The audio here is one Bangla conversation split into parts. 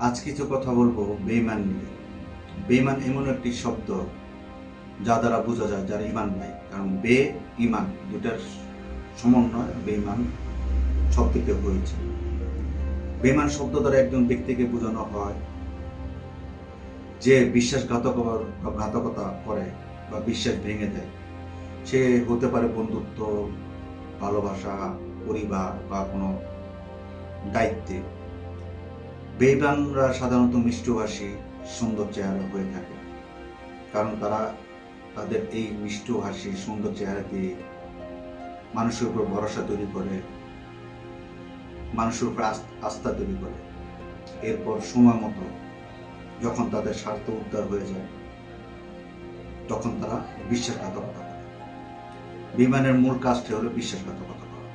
আজ কিছু কথা বলব বেইমান নিয়ে। বেইমান এমন একটি শব্দ যা দ্বারা বোঝা যায় যার ইমান নাই। কারণ বে ইমান দুটার সমন্বয় বেইমান শব্দকে হয়েছে। বেইমান শব্দ দ্বারা একজন ব্যক্তিকে বোঝানো হয় যে বিশ্বাসঘাতক ঘাতকতা করে বা বিশ্বাস ভেঙে দেয়। সে হতে পারে বন্ধুত্ব, ভালোবাসা, পরিবার বা কোনো দায়িত্বে। বেইমানরা সাধারণত মিষ্টভাষী সুন্দর চেহারা হয়ে থাকে। কারণ তারা তাদের এই মিষ্ট হাসি সুন্দর চেহারা দিয়ে মানুষের উপর ভরসা তৈরি করে, মানুষের উপর আস্থা তৈরি করে। এরপর সময় মতো যখন তাদের স্বার্থ উদ্ধার হয়ে যায়, তখন তারা বিশ্বাসঘাতকতা করে। বিমানের মূল কাজটি হলো বিশ্বাসঘাতকতা করা।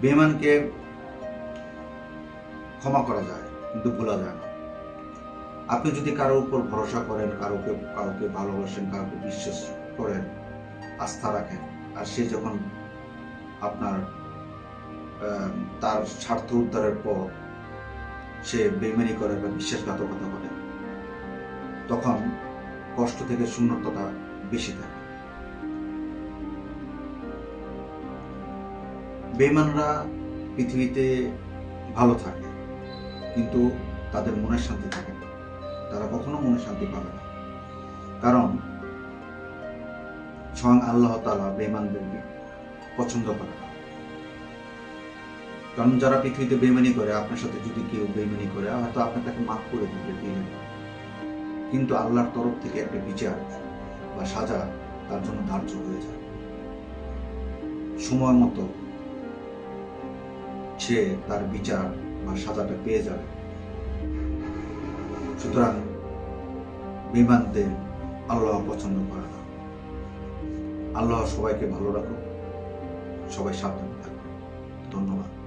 বেমানকে ক্ষমা করা যায়, কিন্তু ভোলা যায় না। আপনি যদি কারোর উপর ভরসা করেন, কারোকে, কাউকে ভালোবাসেন, কাউকে বিশ্বাস করেন, আস্থা রাখেন, আর সে যখন আপনার তার স্বার্থ উদ্ধারের পর সে বেমানি করে বা বিশ্বাসঘাতকতা করে, তখন কষ্ট থেকে শূন্যতা বেশি থাকে। বেমানরা পৃথিবীতে ভালো থাকে কিন্তু তাদের মনের শান্তি থাকে না। তারা কখনো মনে শান্তি পাবে না। কারণ স্বয়ং আল্লাহ তালা বেমানদের পছন্দ করে না। কারণ যারা পৃথিবীতে বেমানি করে, আপনার সাথে যদি কেউ বেমানি করে, হয়তো আপনি তাকে মাফ করে দিতে দিলেন কিন্তু আল্লাহর তরফ থেকে একটা বিচার বা সাজা তার জন্য ধার্য হয়ে যায়। সময় মতো সে তার বিচার বা সাজাটা পেয়ে যাবে। সুতরাং বিমানদের আল্লাহ পছন্দ করে না। আল্লাহ সবাইকে ভালো রাখুক, সবাই সাবধানে থাকবে। ধন্যবাদ।